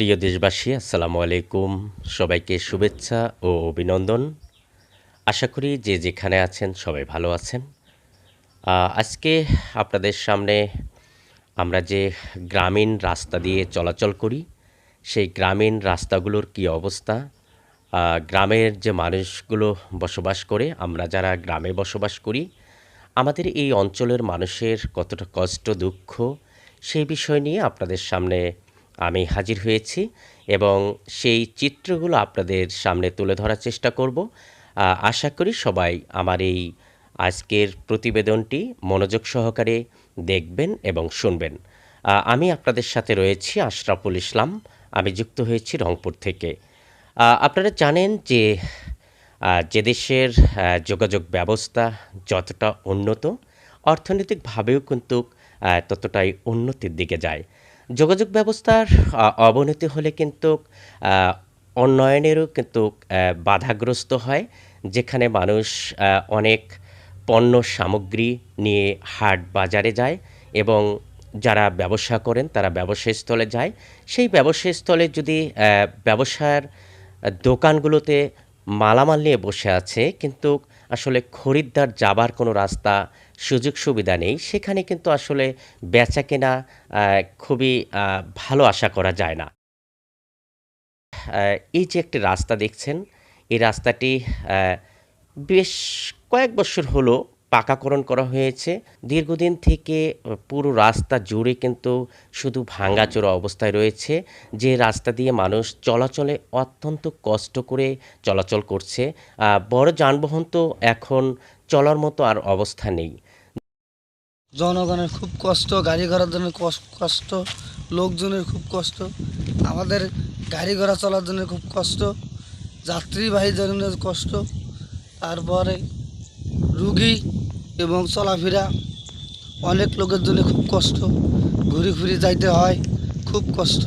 প্রিয় দেশবাসী, আসসালামু আলাইকুম। সবাইকে শুভেচ্ছা ও অভিনন্দন। আশা করি যে যেখানে আছেন সবাই ভালো আছেন। আজকে আপনাদের সামনে আমরা যে গ্রামীণ রাস্তা দিয়ে চলাচল করি, সেই গ্রামীণ রাস্তাগুলোর কি অবস্থা গ্রামের যে মানুষগুলো বসবাস করে, আমরা যারা গ্রামে বসবাস করি, আমাদের এই অঞ্চলের মানুষের কতটা কষ্ট, দুঃখ, সেই বিষয় নিয়ে আপনাদের সামনে আমি হাজির হয়েছি এবং সেই চিত্রগুলো আপনাদের সামনে তুলে ধরার চেষ্টা করব। আশা করি সবাই আমার এই আজকের প্রতিবেদনটি মনোযোগ সহকারে দেখবেন এবং শুনবেন। আমি আপনাদের সাথে রয়েছি আশরাফুল ইসলাম। আমি যুক্ত হয়েছি রংপুর থেকে। আপনারা জানেন যে যে দেশের যোগাযোগ ব্যবস্থা যতটা উন্নত, অর্থনৈতিকভাবেও কিন্তু ততটাই উন্নতির দিকে যায়। যোগাযোগ ব্যবস্থার অবনতি হলে কিন্তু উন্নয়নেরও কিন্তু বাধাগ্রস্ত হয়, যেখানে মানুষ অনেক পণ্য সামগ্রী নিয়ে হাট বাজারে যায় এবং যারা ব্যবসা করেন তারা ব্যবসাস্থলে যায়। সেই ব্যবসাস্থলে যদি ব্যবসার দোকানগুলোতে মালামাল নিয়ে বসে আছে, কিন্তু আসলে খরিদ্দার যাবার কোনো রাস্তা সুযোগ সুবিধা নেই। সেখানে কিন্তু আসলে বেচা কেনা খুবই ভালো আশা করা যায় না। এই যে একটি রাস্তা দেখছেন, এই রাস্তাটি বেশ কয়েক বছর হলো পাকাকরণ করা হয়েছে। দীর্ঘদিন থেকে পুরো রাস্তা জুড়ে কিন্তু শুধু ভাঙাচোরা অবস্থায় রয়েছে। যে রাস্তা দিয়ে মানুষ চলাচলে অত্যন্ত কষ্ট করে চলাচল করছে বড় যানবাহন তো এখন চলার মতো আর অবস্থা নেই। জনগণের খুব কষ্ট, গাড়ি ঘোড়ার জন্য কষ্ট, লোকজনের খুব কষ্ট, আমাদের গাড়ি ঘোড়া চলার জন্য খুব কষ্ট, যাত্রীবাহী জন্য কষ্ট, তারপরে রুগী এবং চলাফেরা, অনেক লোকের জন্য খুব কষ্ট, ঘুরে ঘুরে যাইতে হয়, খুব কষ্ট।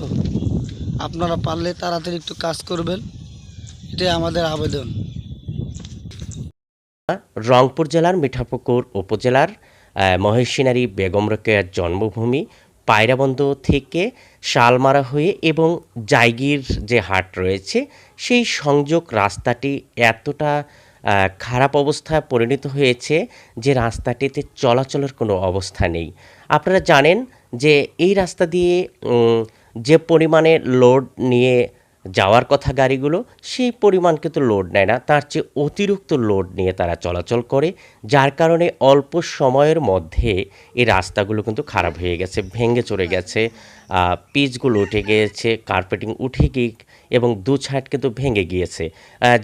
আপনারা পারলে তাড়াতাড়ি একটু কাজ করবেন, এটাই আমাদের আবেদন। রংপুর জেলার মিঠাপুকুর উপজেলার মহেশিনারী বেগম রোকেয়ার জন্মভূমি পায়রাবন্দ থেকে শালমারা হয়ে এবং জায়গির যে হাট রয়েছে, সেই সংযোগ রাস্তাটি এতটা খারাপ অবস্থায় পরিণত হয়েছে যে রাস্তাটিতে চলাচলের কোনো অবস্থা নেই। আপনারা জানেন যে এই রাস্তা দিয়ে যে পরিমাণে লোড নিয়ে যাওয়ার কথা গাড়িগুলো, সেই পরিমাণ কিন্তু লোড নেয় না। তার চেয়ে অতিরিক্ত লোড নিয়ে তারা চলাচল করে, যার কারণে অল্প সময়ের মধ্যে এই রাস্তাগুলো কিন্তু খারাপ হয়ে গেছে, ভেঙে চড়ে গেছে। পিচগুলো উঠে গিয়েছে কার্পেটিং উঠে গিয়ে এবং দু ছাইড কিন্তু ভেঙে গিয়েছে।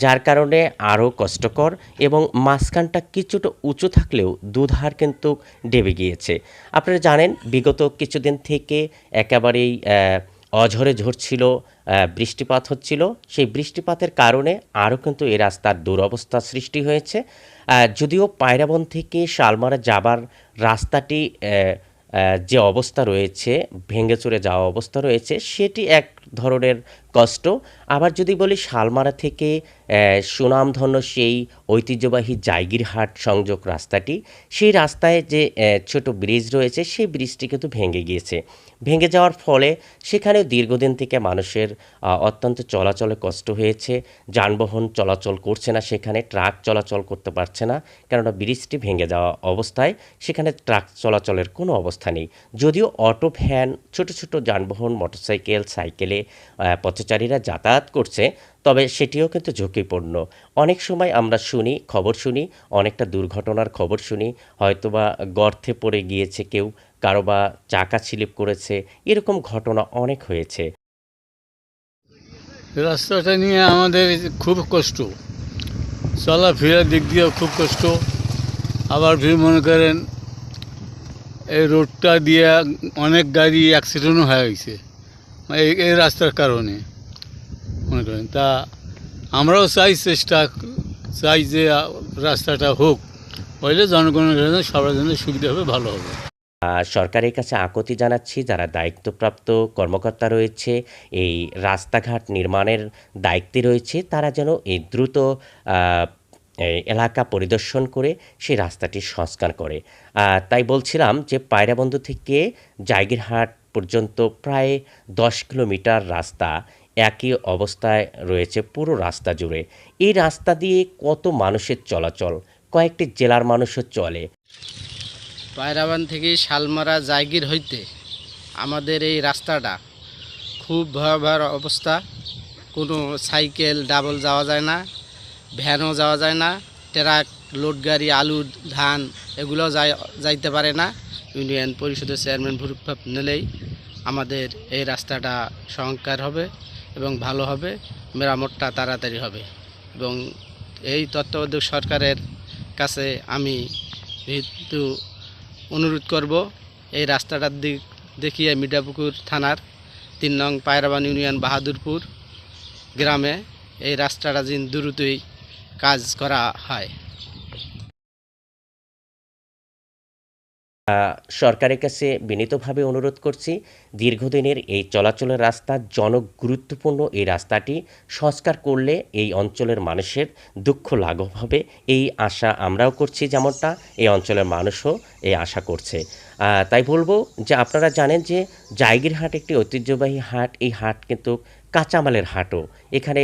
যার কারণে আরও কষ্টকর এবং মাঝখানটা কিছুটা উঁচু থাকলেও দুধার কিন্তু ডেবে গিয়েছে। আপনারা জানেন, বিগত কিছুদিন থেকে একেবারেই অঝরে ঝরছিল বৃষ্টিপাত হচ্ছিল। সেই বৃষ্টিপাতের কারণে আরও কিন্তু এ রাস্তার দুরবস্থা সৃষ্টি হয়েছে। যদিও পায়রাবন থেকে শালমারা যাবার রাস্তাটি যে অবস্থা রয়েছে ভেঙে চড়ে যাওয়া অবস্থা রয়েছে, সেটি এক ধরনের কষ্ট। আবার যদি বলি শালমারা থেকে সুনামধন্য সেই ঐতিহ্যবাহী জায়গিরহাট সংযোগ রাস্তাটি সেই রাস্তায় যে ছোট ব্রিজ রয়েছে সেই ব্রিজটি কিন্তু ভেঙে গিয়েছে। ভেঙে যাওয়ার ফলে সেখানেও দীর্ঘদিন থেকে মানুষের অত্যন্ত চলাচলে কষ্ট হয়েছে। যানবাহন চলাচল করছে না সেখানে ট্রাক চলাচল করতে পারছে না কেননা ব্রিজটি ভেঙে যাওয়া অবস্থায় সেখানে ট্রাক চলাচলের কোনো অবস্থা নেই। যদিও অটো ভ্যান ছোট ছোট যানবাহন মোটরসাইকেল সাইকেলে আহ, পথচারীরা যাতায়াত করছে, তবে সেটিও কিন্তু ঝুঁকিপূর্ণ। অনেক সময় আমরা শুনি, খবর শুনি, অনেকটা দুর্ঘটনার খবর শুনি, হয়তোবা গর্তে পড়ে গিয়েছে কেউ, কারও বা চাকা স্লিপ করেছে, এরকম ঘটনা অনেক হয়েছে। রাস্তাটা নিয়ে আমাদের খুব কষ্ট। চলাফেরার দিক দিয়েও খুব কষ্ট। আবার ফির মনে করেন, এই রোডটা দিয়ে অনেক গাড়ি অ্যাক্সিডেন্টও হয়ে গেছে। এই এই রাস্তার কারণে। তা আমরাও চাই চেষ্টা, চাই যে রাস্তাটা হোক। হইলে জনগণের জন্য, সবার জন্য সুবিধা হবে, ভালো হবে। সরকারের কাছে আকতি জানাচ্ছি, যারা দায়িত্বপ্রাপ্ত কর্মকর্তা রয়েছে, এই রাস্তাঘাট নির্মাণের দায়িত্বে রয়েছে, তারা যেন এই দ্রুত এলাকা পরিদর্শন করে সেই রাস্তাটি সংস্কার করে। তাই বলছিলাম যে পায়রাবন্ধু থেকে জায়গিরহাট পর্যন্ত প্রায় দশ কিলোমিটার রাস্তা একই অবস্থায় রয়েছে পুরো রাস্তা জুড়ে। এই রাস্তা দিয়ে কত মানুষের চলাচল? কয়েকটি জেলার মানুষও চলে। পায়রাবান থেকে শালমারা জায়গির হইতে আমাদের এই রাস্তাটা খুব ভয়াবহ অবস্থা। কোনো সাইকেল, ডাবল যাওয়া যায় না, ভ্যানও যাওয়া যায় না, ট্রাক লোড গাড়ি আলু, ধান এগুলো যাই যাইতে পারে না। ইউনিয়ন পরিষদের চেয়ারম্যান ভুরুপ্পাপ নিলেই আমাদের এই রাস্তাটা সংস্কার হবে। এবং ভালো হবে, মেরামতটা তাড়াতাড়ি হবে। এবং এই তত্ত্বাবধায়ক সরকারের কাছে আমি যেহেতু অনুরোধ করব, এই রাস্তাটার দিক দেখিয়ে মিঠাপুকুর থানার তিন নং পায়রাবান ইউনিয়ন বাহাদুরপুর গ্রামে এই রাস্তাটা যেন দ্রুতই কাজ করা হয়। সরকারের কাছে বিনীতভাবে অনুরোধ করছি, দীর্ঘদিনের এই চলাচলের রাস্তা জনক গুরুত্বপূর্ণ এই রাস্তাটি সংস্কার করলে এই অঞ্চলের মানুষের দুঃখ লাঘব হবে, এই আশা আমরাও করছি যেমনটা, এই অঞ্চলের মানুষও এই আশা করছে। তাই বলব যে আপনারা জানেন যে জায়গির হাট একটি ঐতিহ্যবাহী হাট। এই হাট কিন্তু কাঁচামালের হাটও। এখানে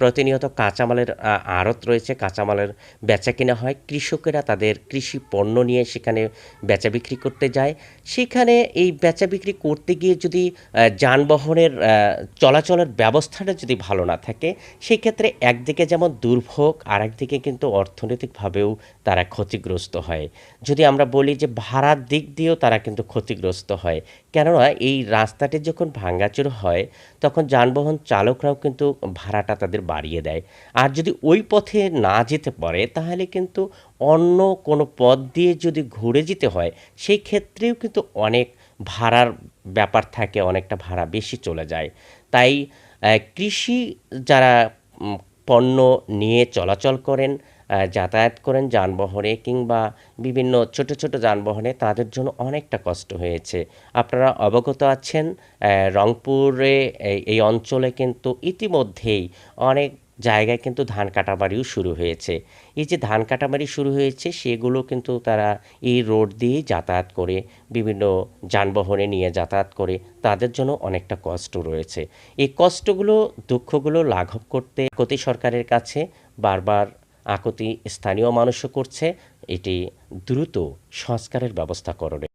প্রতিনিয়ত কাঁচামালের আড়ত রয়েছে, কাঁচামালের বেচা কেনা হয়। কৃষকেরা তাদের কৃষি পণ্য নিয়ে সেখানে বেচা বিক্রি করতে যায়। সেখানে এই বেচা বিক্রি করতে গিয়ে যদি যানবাহনের চলাচলের ব্যবস্থাটা যদি ভালো না থাকে, সেক্ষেত্রে একদিকে যেমন দুর্ভোগ আর একদিকে কিন্তু অর্থনৈতিকভাবেও তারা ক্ষতিগ্রস্ত হয়। যদি আমরা বলি যে ভাড়ার দিক দিয়েও তারা কিন্তু ক্ষতিগ্রস্ত হয়। কেননা এই রাস্তাটি যখন ভাঙ্গাচুর হয়, তখন যানবাহন চালকরাও কিন্তু ভাড়াটা তাদের বাড়িয়ে দেয়। আর যদি ওই পথে না যেতে পারে, তাহলে কিন্তু অন্য কোনো পথ দিয়ে যদি ঘুরে যেতে হয়, সেই ক্ষেত্রেও কিন্তু অনেক ভাড়ার ব্যাপার থাকে, অনেকটা ভাড়া বেশি চলে যায়। তাই কৃষি যারা পণ্য নিয়ে চলাচল করেন যাতায়াত করেন যানবাহনে কিংবা বিভিন্ন ছোট ছোট যানবাহনে, তাদের জন্য অনেকটা কষ্ট হয়েছে। আপনারা অবগত আছেন রংপুরে এই- অঞ্চলে কিন্তু ইতিমধ্যেই অনেক জায়গায় কিন্তু ধান কাটাবাড়িও শুরু হয়েছে। এই যে ধান কাটাবাড়ি শুরু হয়েছে, সেগুলো কিন্তু তারা এই রোড দিয়েই যাতায়াত করে, বিভিন্ন যানবাহনে নিয়ে যাতায়াত করে, তাদের জন্য অনেকটা কষ্ট রয়েছে। এই কষ্টগুলো, দুঃখগুলো লাঘব করতে কতি সরকারের কাছে বারবার আকুতি স্থানীয় মানুষও করছে। এটি দ্রুত সংস্কারের ব্যবস্থা করণে।